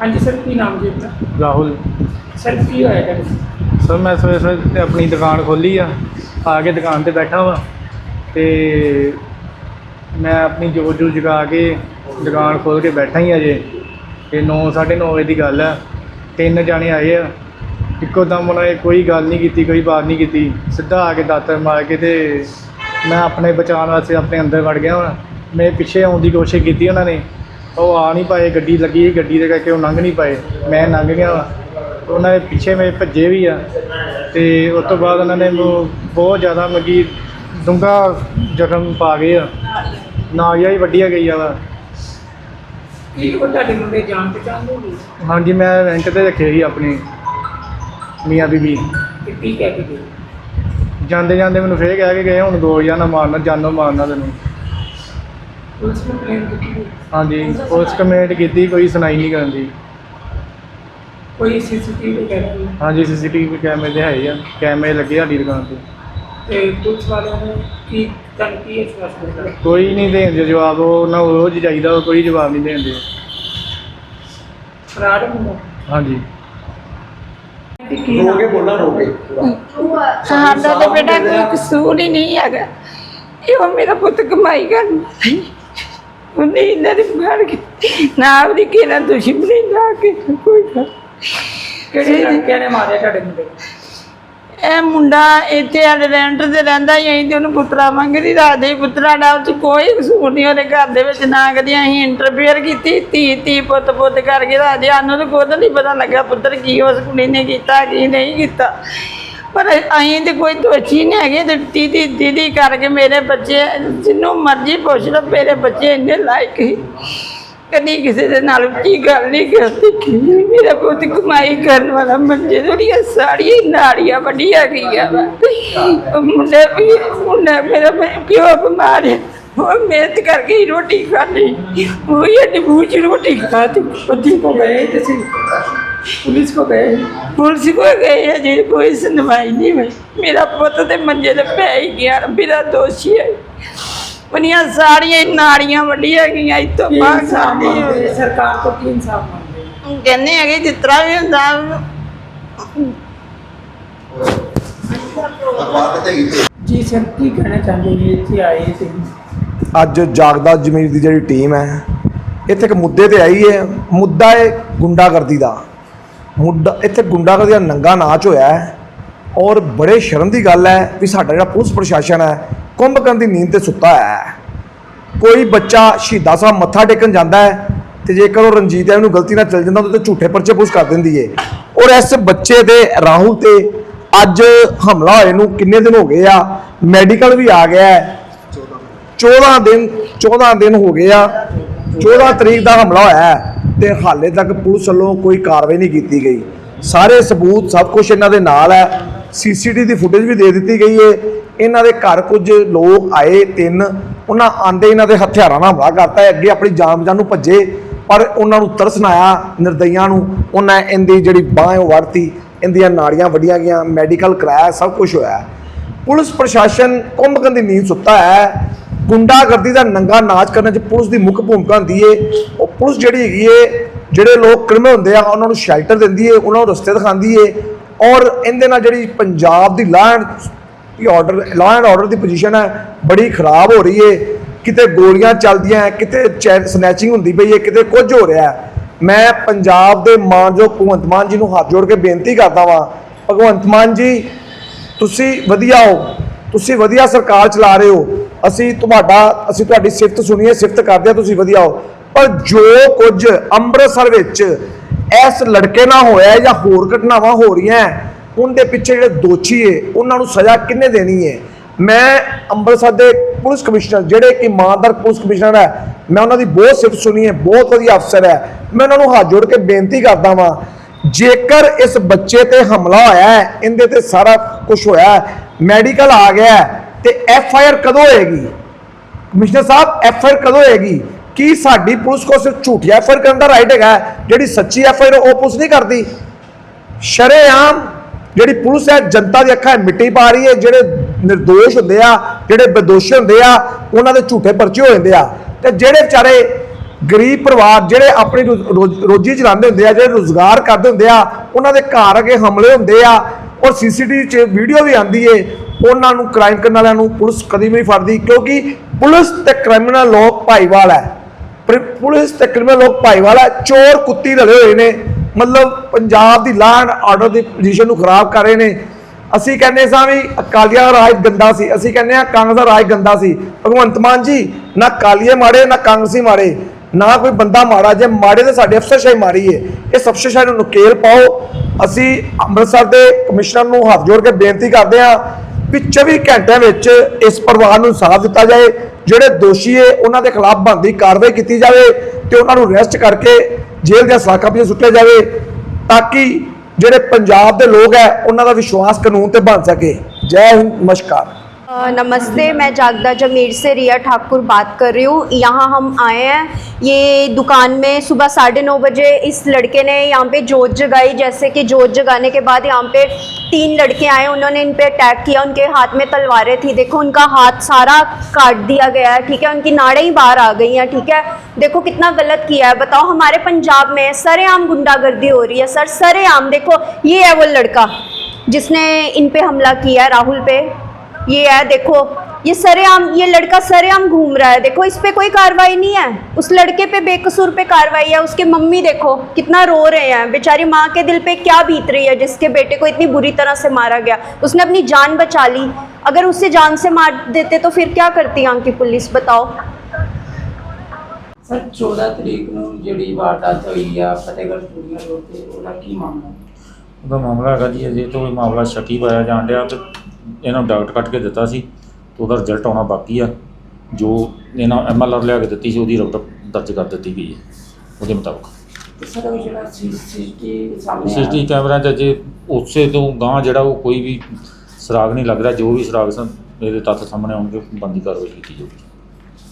ਹਾਂਜੀ ਸਰ ਕੀ ਨਾਮ ਜੀ ਆਪਣਾ। ਰਾਹੁਲ। ਸਰ ਕੀ ਹੋਇਆ ਤੁਹਾਡੇ ਸਰ ਮੈਂ ਸਵੇਰੇ ਸਵੇਰੇ ਤੇ ਆਪਣੀ ਦੁਕਾਨ ਖੋਲੀ ਆ। ਆ ਕੇ ਦੁਕਾਨ ਤੇ ਬੈਠਾ ਵਾਂ ਤੇ ਮੈਂ ਆਪਣੀ ਜੋਤ ਜੂ ਜਗਾ ਕੇ ਦੁਕਾਨ ਖੋਲ ਕੇ ਬੈਠਾ ਹੀ ਅਜੇ ਤੇ 9 9:30 ਵਜੇ ਦੀ ਗੱਲ ਆ। ਤਿੰਨ ਜਾਣੇ ਆਏ ਆ। ਇੱਕੋ ਦਮ ਉਹਨਾਂ ਨੇ ਕੋਈ ਗੱਲ ਨਹੀਂ ਕੀਤੀ ਕੋਈ ਬਾਤ ਨਹੀਂ ਕੀਤੀ। ਸਿੱਧਾ ਆ ਕੇ ਦਾਤਰ ਮਾਰ ਕੇ ਤੇ ਮੈਂ ਆਪਣੇ ਬਚਾਉਣ ਵਾਸਤੇ ਆਪਣੇ ਅੰਦਰ ਵੜ ਗਿਆ ਵਾਂ। ਮੇਰੇ ਪਿੱਛੇ ਆਉਣ ਦੀ ਕੋਸ਼ਿਸ਼ ਕੀਤੀ ਉਹਨਾਂ ਨੇ। ਉਹ ਆ ਨਹੀਂ ਪਾਏ ਗੱਡੀ ਲੱਗੀ ਸੀ, ਗੱਡੀ ਦੇ ਕਰਕੇ ਉਹ ਲੰਘ ਨਹੀਂ ਪਾਏ। ਮੈਂ ਲੰਘ ਗਿਆ ਵਾਂ। ਉਹਨਾਂ ਦੇ ਪਿੱਛੇ ਮੇਰੇ ਭੱਜੇ ਵੀ ਆ। ਤੇ ਉਸ ਤੋਂ ਬਾਅਦ ਉਹਨਾਂ ਨੇ ਮੈਨੂੰ ਬਹੁਤ ਜ਼ਿਆਦਾ ਮਗੀ ਡੂੰਘਾ ਜ਼ਖਮ ਪਾ ਗਏ ਆ। ਨਾਗਿਆ ਹੀ ਵੱਡੀਆ ਗਈ ਆ ਵਾ। ਕੀ ਉਹ ਤੁਹਾਡੇ ਮੁੰਡੇ ਜਾਣ ਪਛਾਣ ਹੋਗੇ ਹਾਂਜੀ ਮੈਂ ਰੈਂਟ ਤੇ ਰੱਖੇ ਸੀ ਆਪਣੀ। ਮੀਆਂ ਬੀਬੀ। ਤੇ ਕੀ ਕਹਿ ਕੇ ਗਏ? ਜਾਂਦੇ ਜਾਂਦੇ ਮੈਨੂੰ ਫੇਰ ਕਹਿ ਕੇ ਗਏ ਹੁਣ ਦੋ ਜਾਂ ਨਾ ਮਾਰਨਾ ਜਾਨੋਂ ਮਾਰਨਾ ਤੈਨੂੰ। ਪੁਲਿਸ ਨੂੰ ਕੰਪਲੇਂਟ ਕੀਤੀ ਗਈ? ਹਾਂਜੀ ਪੁਲਿਸ ਕੰਪਲੇਂਟ ਕੀਤੀ ਕੋਈ ਸੁਣਾਈ ਨਹੀਂ ਕਰਨ ਦੀ। ਕੋਈ ਸੀਸੀਟੀਵੀ ਵਗੈਰਾ ਨਹੀਂ। ਹਾਂਜੀ ਸੀਸੀਟੀਵੀ ਕੈਮਰੇ ਤੇ ਹੈ ਆ। ਕੈਮਰੇ ਲੱਗੇ ਸਾਡੀ ਦੁਕਾਨ ਤੇ। ਤੇ ਪੁਲਿਸ ਵਾਲਿਆਂ ਨੇ ਕੀ ਤੁਹਾਨੂੰ ਕੀ ਵਿਸ਼ਵਾਸ ਦਿੱਤਾ ਕੋਈ ਨਹੀਂ ਦੇਂਦੇ ਜਵਾਬ ਉਹ ਨਾ ਰੋਜ਼ ਜਾਈਦਾ ਉਹ ਕੋਈ ਜਵਾਬ ਨਹੀਂ ਦੇਂਦੇ ਫਰਾਡ ਹੁੰਦਾ। ਹਾਂਜੀ। ਤੇ ਕੀ ਕੇ ਸਾਡਾ ਤਾਂ ਬੇਟਾ ਕੋਈ ਕਸੂਰ ਹੀ ਨਹੀਂ ਹੈਗਾ। ਇਹ ਮੇਰਾ ਪੁੱਤ ਕਮਾਈ ਕਰਦਾ ਉਹਨੇ ਇਹਨਾਂ ਦੇ ਮਾਰ ਕੇ ਨਾ ਉਹਦੀ ਕਿਹਨਾਂ ਦੁਸ਼ਮਣੀ ਨਾ ਕੇ ਕੋਈ ਗੱਲ ਕਿਹੜੇ ਲੜਕਿਆਂ ਨੇ ਮਾਰਿਆ ਤੁਹਾਡੇ ਮੁੰਡੇ? ਨੂੰ? ਇਹ ਮੁੰਡਾ ਇੱਥੇ ਸਾਡੇ ਰੈਂਟ ਤੇ ਰਹਿੰਦਾ ਹੀ ਅਸੀਂ ਤੇ ਉਹਨੂੰ ਪੁੱਤਰਾ ਮੰਗਦੀ ਰਾਦੇ ਪੁੱਤਰਾ ਦਾ ਉਹ 'ਚ ਕੋਈ ਕਸੂਰ ਨਹੀਂ ਉਹਦੇ ਘਰ ਦੇ ਵਿੱਚ ਨਾ ਕਦੀ ਅਸੀਂ ਇੰਟਰਫੇਅਰ ਕੀਤੀ ਧੀ ਧੀ ਪੁੱਤ ਪੁੱਤ ਕਰਕੇ ਰਾਦੇ ਸਾਨੂੰ ਤਾਂ ਖੁਦ ਨਹੀਂ ਪਤਾ ਲੱਗਾ ਪੁੱਤਰ ਕੀ ਉਸ ਕੁੜੀ ਨੇ ਕੀਤਾ ਕੀ ਨਹੀਂ ਕੀਤਾ। ਪਰ ਅਸੀਂ ਤੇ ਕੋਈ ਦੋਸ਼ੀ ਨਹੀਂ ਹੈਗੇ ਤੇ ਦੀਦੀ ਦੀਦੀ ਕਰਕੇ ਮੇਰੇ ਬੱਚੇ ਜਿੰਨੂੰ ਮਰਜ਼ੀ ਪੁੱਛ ਲਓ, ਮੇਰੇ ਬੱਚੇ ਇੰਨੇ ਲਾਇਕ ਹੀ ਕਦੀ ਕਿਸੇ ਦੇ ਨਾਲ ਉੱਚੀ ਗੱਲ ਨਹੀਂ ਕਰਦੀ, ਕਿ ਮੇਰਾ ਪੁੱਤ ਕਮਾਈ ਕਰਨ ਵਾਲਾ ਮੰਜੇ ਥੋੜੀਆਂ ਸਾੜੀਆਂ ਨਾੜੀਆਂ ਵੱਡੀਆਂ ਗਈਆਂ ਵਾ। ਮੁੰਡੇ ਵੀ ਮੁੰਡਾ ਮੇਰਾ ਪਿਓ ਬਿਮਾਰ ਹੈ। ਉਹ ਮਿਹਨਤ ਕਰਕੇ ਹੀ ਰੋਟੀ ਖਾਣੀ ਉਹ ਹੀ ਅੱਜ ਬੂਝ ਰੋਟੀ ਖਾਤੀ ਪਤੀ ਕੋ ਗਏ ਤੁਸੀਂ? ਪੁਲਿਸ ਕੋ ਗਏ ਪੁਲਿਸ ਕੋ ਗਏ ਹੈ ਜੀ ਕੋਈ ਸੁਣਵਾਈ ਨਹੀਂ ਹੋਈ। ਮੇਰਾ ਪੁੱਤ ਤੇ ਮੰਜੇ ਤੇ ਪੈ ਹੀ ਗਿਆ ਮੇਰਾ ਦੋਸ਼ੀ ਹੈ। ਬਨੀਆਂ ਸਾੜੀਆਂ ਹੀ ਨਾੜੀਆਂ ਵੱਡੀਆਂ ਗਈਆਂ ਇਤੋਂ ਬਾਹਰ। ਸਾਡੀ ਸਰਕਾਰ ਤੋਂ ਕੀ ਇਨਸਾਫ ਮੰਗਦੇ ਕਹਿੰਦੇ ਹੈਗੇ ਜਿਸ ਤਰ੍ਹਾਂ ਵੀ ਹੁੰਦਾ। ਜੀ ਸਰ ਕੀ ਕਹਿਣਾ ਚਾਹੁੰਦੇ ਜੀ ਇੱਥੇ ਆਏ ਤੇ ਅੱਜ ਜਾਗਦਾ ਜ਼ਮੀਰ ਦੀ ਜਿਹੜੀ ਟੀਮ ਹੈ, ਇੱਥੇ ਇੱਕ ਮੁੱਦੇ ਤੇ ਆਈ ਹੈ। ਮੁੱਦਾ ਹੈ ਗੁੰਡਾਗਰਦੀ ਦਾ। ਮੁੱਦਾ, ਇੱਥੇ ਗੁੰਡਾਗਰਦੀ ਦਾ ਨੰਗਾ ਨਾਚ ਹੋਇਆ ਹੈ। ਔਰ ਬੜੇ ਸ਼ਰਮ ਦੀ ਗੱਲ ਹੈ ਵੀ ਸਾਡਾ ਜਿਹੜਾ ਪੁਲਿਸ ਪ੍ਰਸ਼ਾਸਨ ਹੈ, ਕੁੰਭਕਰਨ ਦੀ ਨੀਂਦ ਤੇ ਸੁੱਤਾ ਹੈ। ਕੋਈ ਬੱਚਾ ਸ਼ਹੀਦਾਂ ਸਾਹਿਬ ਮੱਥਾ ਟੇਕਣ ਜਾਂਦਾ ਹੈ ਤੇ ਜੇਕਰ ਉਹ ਰਣਜੀਤ ਹੈ, ਉਹਨੂੰ ਗਲਤੀ ਨਾਲ ਚੱਲ ਜਾਂਦਾ, ਉਹਦੇ ਤੇ ਝੂਠੇ ਪਰਚੇ ਪੁਲਿਸ ਕਰ ਦਿੰਦੀ ਏ ਔਰ ਇਸ ਬੱਚੇ ਦੇ ਰਾਹੁਲ ਤੇ ਅੱਜ ਹਮਲਾ ਹੋਏ ਨੂੰ ਕਿੰਨੇ ਦਿਨ ਹੋ ਗਏ ਆ, ਮੈਡੀਕਲ ਵੀ ਆ ਗਿਆ ਹੈ। 14 ਦਿਨ 14 ਦਿਨ ਹੋ ਗਏ ਆ। 14 ਤਰੀਕ ਦਾ ਹਮਲਾ ਹੋਇਆ ਹੈ ਤੇ ਹਾਲੇ ਤੱਕ ਪੁਲਿਸ ਵੱਲੋਂ ਕੋਈ ਕਾਰਵਾਈ ਨਹੀਂ ਕੀਤੀ ਗਈ। ਸਾਰੇ ਸਬੂਤ ਸਭ ਕੁਝ ਇਹਨਾਂ ਦੇ ਨਾਲ ਹੈ। ਸੀਸੀਟੀਵੀ ਦੀ ਫੁਟੇਜ ਵੀ ਦੇ ਦਿੱਤੀ ਗਈ ਏ। ਇਹਨਾਂ ਦੇ ਘਰ ਕੁਝ ਲੋਕ ਆਏ, ਤਿੰਨ। ਉਹਨਾਂ ਆਂਦੇ ਇਹਨਾਂ ਦੇ ਹਥਿਆਰਾਂ ਨਾਲ ਹਮਲਾ ਕਰਤਾ ਹੈ। ਅੱਗੇ ਆਪਣੀ ਜਾਨ ਬਚਾਉਣ ਨੂੰ ਭੱਜੇ, ਪਰ ਉਹਨਾਂ ਨੂੰ ਤਰਸ ਨਾ ਆਇਆ ਨਿਰਦਈਆਂ ਨੂੰ। ਉਹਨਾਂ ਇਹਦੀ ਜਿਹੜੀ ਬਾਹ ਉਹ ਵੜਤੀ। ਇਹਦੀਆਂ ਨਾੜੀਆਂ ਵੱਡੀਆਂ ਗਈਆਂ ਮੈਡੀਕਲ ਕਰਾਇਆ, ਸਭ ਕੁਝ ਹੋਇਆ। ਪੁਲਿਸ ਪ੍ਰਸ਼ਾਸਨ ਕੁੰਭਕਰਨ ਦੀ ਨੀਂਦ ਸੁੱਤਾ ਹੈ। ਗੁੰਡਾਗਰਦੀ ਦਾ ਨੰਗਾ ਨਾਚ ਕਰਨ 'ਚ ਪੁਲਿਸ ਦੀ ਮੁੱਖ ਭੂਮਿਕਾ ਹੁੰਦੀ ਏ। ਉਹ ਪੁਲਿਸ ਜਿਹੜੀ ਹੈਗੀ ਏ ਜਿਹੜੇ ਲੋਕ ਕ੍ਰਿਮੀਨਲ ਹੁੰਦੇ ਆ ਉਹਨਾਂ ਨੂੰ ਸ਼ੈਲਟਰ ਦਿੰਦੀ ਏ ਉਹਨਾਂ ਨੂੰ ਰਸਤੇ ਦਿਖਾਉਂਦੀ ਏ। ਔਰ ਇਹਦੇ ਨਾਲ ਜਿਹੜੀ ਪੰਜਾਬ ਦੀ law and order law and order the position ਹੈ ਬੜੀ ਖਰਾਬ ਹੋ ਰਹੀ ਏ। ਕਿਤੇ ਗੋਲੀਆਂ ਚੱਲਦੀਆਂ ਹੈ, ਕਿਤੇ ਸਨੈਚਿੰਗ ਹੁੰਦੀ ਪਈ ਏ ਕਿਤੇ ਕੁਝ ਹੋ ਰਿਹਾ ਮੈਂ ਪੰਜਾਬ ਦੇ ਮਾਨਯੋਗ ਭਗਵੰਤ ਮਾਨ ਜੀ ਨੂੰ ਹੱਥ ਜੋੜ ਕੇ ਬੇਨਤੀ ਕਰਦਾ ਵਾਂ। ਭਗਵੰਤ ਮਾਨ ਜੀ ਤੁਸੀਂ ਵਧੀਆ ਹੋ। ਤੁਸੀਂ ਵਧੀਆ ਸਰਕਾਰ ਚਲਾ ਰਹੇ ਹੋ। ਅਸੀਂ ਤੁਹਾਡਾ ਅਸੀਂ ਤੁਹਾਡੀ ਸਿਫਤ ਸੁਣੀਏ ਸਿਫਤ ਕਰਦੇ ਹਾਂ ਤੁਸੀਂ ਵਧੀਆ ਹੋ। ਪਰ ਜੋ ਕੁਝ ਅੰਮ੍ਰਿਤਸਰ ਵਿੱਚ ਇਸ ਲੜਕੇ ਨਾਲ ਹੋਇਆ ਜਾਂ ਹੋਰ ਘਟਨਾਵਾਂ ਹੋ ਰਹੀਆਂ ਉਹਦੇ ਪਿੱਛੇ ਜਿਹੜੇ ਦੋਸ਼ੀ ਏ ਉਹਨਾਂ ਨੂੰ ਸਜ਼ਾ ਕਿੰਨੇ ਦੇਣੀ ਹੈ? ਮੈਂ ਅੰਮ੍ਰਿਤਸਰ ਦੇ ਪੁਲਿਸ ਕਮਿਸ਼ਨਰ ਜਿਹੜੇ ਕਿ ਇਮਾਨਦਾਰ ਪੁਲਿਸ ਕਮਿਸ਼ਨਰ ਹੈ ਮੈਂ ਉਹਨਾਂ ਦੀ ਬਹੁਤ ਸਿਫਤ ਸੁਣੀ ਹੈ ਬਹੁਤ ਵਧੀਆ ਅਫਸਰ ਹੈ। ਮੈਂ ਉਹਨਾਂ ਨੂੰ ਹੱਥ ਜੋੜ ਕੇ ਬੇਨਤੀ ਕਰਦਾ ਵਾਂ ਜੇਕਰ ਇਸ ਬੱਚੇ ਤੇ ਹਮਲਾ ਹੋਇਆ ਹੈ ਇਹਦੇ ਤੇ ਸਾਰਾ ਕੁਝ ਹੋਇਆ ਹੈ ਮੈਡੀਕਲ ਆ ਗਿਆ ਹੈ, ਤੇ ਐਫ ਆਈ ਆਰ ਕਦੋਂ ਹੋਏਗੀ? ਕਮਿਸ਼ਨਰ ਸਾਹਿਬ ਐਫ ਆਈ ਆਰ ਕਦੋਂ ਹੋਏਗੀ? ਕੀ ਸਾਡੀ ਪੁਲਿਸ ਕੋਲ ਸਿਰਫ ਝੂਠੀ ਐਫ ਆਈ ਆਰ ਕਰਨ ਦਾ ਰਾਈਟ ਹੈਗਾ? ਜਿਹੜੀ ਸੱਚੀ ਐਫ ਆਈ ਆਰ ਉਹ ਪੁਲਿਸ ਨਹੀਂ ਕਰਦੀ। ਸ਼ਰੇਆਮ ਜਿਹੜੀ ਪੁਲਿਸ ਹੈ, ਜਨਤਾ ਦੀ ਅੱਖਾਂ ਮਿੱਟੀ ਪਾ ਰਹੀ ਹੈ। ਜਿਹੜੇ નિર્ਦੋਸ਼ ਹੁੰਦੇ ਆ, ਜਿਹੜੇ ਬੇਦੋਸ਼ ਹੁੰਦੇ ਆ, ਉਹਨਾਂ ਦੇ ਝੂਠੇ ਪਰਚੇ ਹੋ ਜਾਂਦੇ ਆ। ਤੇ ਜਿਹੜੇ ਵਿਚਾਰੇ ਗਰੀਬ ਪਰਿਵਾਰ, ਜਿਹੜੇ ਆਪਣੀ ਰੋਜੀ ਚਲਾਉਂਦੇ ਹੁੰਦੇ ਆ, ਜਿਹੜੇ ਰੋਜ਼ਗਾਰ ਕਰਦੇ ਹੁੰਦੇ ਆ, ਉਹਨਾਂ ਦੇ ਘਰ ਅਗੇ ਹਮਲੇ ਹੁੰਦੇ ਆ। ਔਰ ਸੀਸੀਟੀਵੀ 'ਚ ਵੀਡੀਓ ਵੀ ਆਂਦੀ ਏ। ਉਹਨਾਂ ਨੂੰ ਕ੍ਰਾਈਮ ਕਰਨ ਵਾਲਿਆਂ ਨੂੰ ਪੁਲਿਸ ਕਦੀ ਵੀ ਨਹੀਂ ਫੜਦੀ, ਕਿਉਂਕਿ ਪੁਲਿਸ ਤੇ ਕ੍ਰਿਮੀਨਲ ਲੋਕ ਭਾਈਵਾਲ ਹੈ। ਪਰ, ਪੁਲਿਸ ਤੇ ਕ੍ਰਿਮੀਨਲ ਲੋਕ ਭਾਈਵਾਲ ਹੈ, ਚੋਰ ਕੁੱਤੀ ਰਲੇ ਹੋਏ ਨੇ, ਮਤਲਬ ਪੰਜਾਬ ਦੀ ਲਾਅ ਐਂਡ ਆਰਡਰ ਦੀ ਪੋਜੀਸ਼ਨ ਨੂੰ ਖਰਾਬ ਕਰ ਰਹੇ ਨੇ। ਅਸੀਂ ਕਹਿੰਦੇ ਸਾਂ ਵੀ ਅਕਾਲੀਆਂ ਦਾ ਰਾਜ ਗੰਦਾ ਸੀ, ਅਸੀਂ ਕਹਿੰਦੇ ਆ ਕਾਂਗਰਸ ਦਾ ਰਾਜ ਗੰਦਾ ਸੀ। ਭਗਵੰਤ ਮਾਨ ਜੀ, ਨਾ ਕਾਲੀਏ ਮਾੜੇ ਨਾ ਕਾਂਗਰਸੀ ਮਾੜੇ ਨਾ ਕੋਈ ਬੰਦਾ ਮਾੜਾ, ਜੇ ਮਾੜੇ ਤੇ ਸਾਡੇ ਅਫਸਰਸ਼ਾਹੀ ਮਾਰੀ ਏ ਇਸ ਅਫਸਰਸ਼ਾਹੀ ਨੂੰ ਨਕੇਲ ਪਾਓ। ਅਸੀਂ ਅੰਮ੍ਰਿਤਸਰ ਦੇ ਕਮਿਸ਼ਨਰ ਨੂੰ ਹੱਥ ਜੋੜ ਕੇ ਬੇਨਤੀ ਕਰਦੇ ਹਾਂ ਵੀ 24 ਘੰਟਿਆਂ ਵਿੱਚ ਇਸ ਪਰਿਵਾਰ ਨੂੰ ਸਾਥ ਦਿੱਤਾ ਜਾਏ, ਜਿਹੜੇ ਦੋਸ਼ੀ ਏ ਉਹਨਾਂ ਦੇ ਖਿਲਾਫ ਬਣਦੀ ਕਾਰਵਾਈ ਕੀਤੀ ਜਾਵੇ ਤੇ ਉਹਨਾਂ ਨੂੰ ਅਰੈਸਟ ਕਰਕੇ ਜੇਲ੍ਹ ਦੀਆਂ ਸਲਾਖਾਂ ਪਿੱਛੇ ਸੁੱਟਿਆ ਜਾਵੇ ਤਾਂ ਕਿ ਜਿਹੜੇ ਪੰਜਾਬ ਦੇ ਲੋਕ ਹੈ, ਉਹਨਾਂ ਦਾ ਵਿਸ਼ਵਾਸ ਕਾਨੂੰਨ ਤੇ ਬਣ ਸਕੇ। ਜੈ ਹਿੰਦ, ਨਮਸਕਾਰ। नमस्ते, मैं जागदा जमीर से रिया ठाकुर बात कर रही हूँ। यहाँ हम आए हैं। ये दुकान में सुबह साढ़े नौ बजे इस लड़के ने यहाँ पे जोत जगाई। जैसे कि जोत जगाने के बाद यहाँ पे तीन लड़के आए, उन्होंने इन पे अटैक किया। उनके हाथ में तलवारें थी। देखो, उनका हाथ सारा काट दिया गया है, ठीक है? उनकी नाड़ें ही बाहर आ गई हैं, ठीक है? देखो, कितना गलत किया है। बताओ, हमारे पंजाब में सरेआम गुंडागर्दी हो रही है, सर। सरेआम, देखो, ये है वो लड़का जिसने इन पे हमला किया है राहुल पे। ये है देखो ये सरेआम ये लड़का सरेआम घूम रहा है देखो इस पे कोई कार्रवाई नहीं है उस लड़के पे बेकसूर पे कार्रवाई है उसके मम्मी देखो कितना रो रहे हैं बेचारी माँ के दिल पे क्या बीत रही है जिसके बेटे को इतनी बुरी तरह से मारा गया उसने अपनी जान बचा ली अगर उसे जान से मार देते तो फिर क्या करती यहाँ की पुलिस बताओ ਸਰ 14 ਤਰੀਕ ਨੂੰ ਜਿਹੜੀ ਵਾਰਦਾਤ ਹੋਈ ਆ ਫਤਿਹਗੜ੍ਹ ਚੂੜੀਆਂ ਰੋਡ ਤੇ ਉਹਦਾ ਕੀ ਮਾਮਲਾ ਉਹਦਾ ਮਾਮਲਾ ਹੈਗਾ ਜੀ ਅਜੇ ਤੋਂ ਵੀ ਮਾਮਲਾ ਸ਼ੱਕੀ ਪਾਇਆ ਜਾਣ ਡਿਆ ਤੇ ਇਹਨਾਂ ਨੂੰ ਡਾਕਟਰ ਕੱਟ ਕੇ ਦਿੱਤਾ ਸੀ ਤੇ ਉਹਦਾ ਰਿਜ਼ਲਟ ਆਉਣਾ ਬਾਕੀ ਆ। ਜੋ ਇਹਨਾਂ ਐਮਐਲਆਰ ਲਿਆ ਕੇ ਦਿੱਤੀ ਸੀ ਉਹਦੀ ਰਿਪੋਰਟ ਦਰਜ ਕਰ ਦਿੱਤੀ ਗਈ ਹੈ ਉਹਦੇ ਮੁਤਾਬਕ। ਤੇ ਸਰ ਉਹ ਜਿਹੜਾ ਸੀਸੀਟੀ ਸਾਹਮਣੇ ਸੀਸੀਟੀਵੀ ਕੈਮਰਾ 'ਚ ਅਜੇ ਉਸੇ ਤੋਂ ਗਾਂ ਜਿਹੜਾ ਉਹ ਕੋਈ ਵੀ ਸੁਰਾਗ ਨਹੀਂ ਲੱਗ ਰਿਹਾ ਜੋ ਵੀ ਸੁਰਾਗ ਸਨ ਇਹਦੇ ਤੱਥ ਸਾਹਮਣੇ ਆਉਣਗੇ ਬੰਦੀ ਕਾਰਵਾਈ ਕੀਤੀ ਜਾਊਗੀ।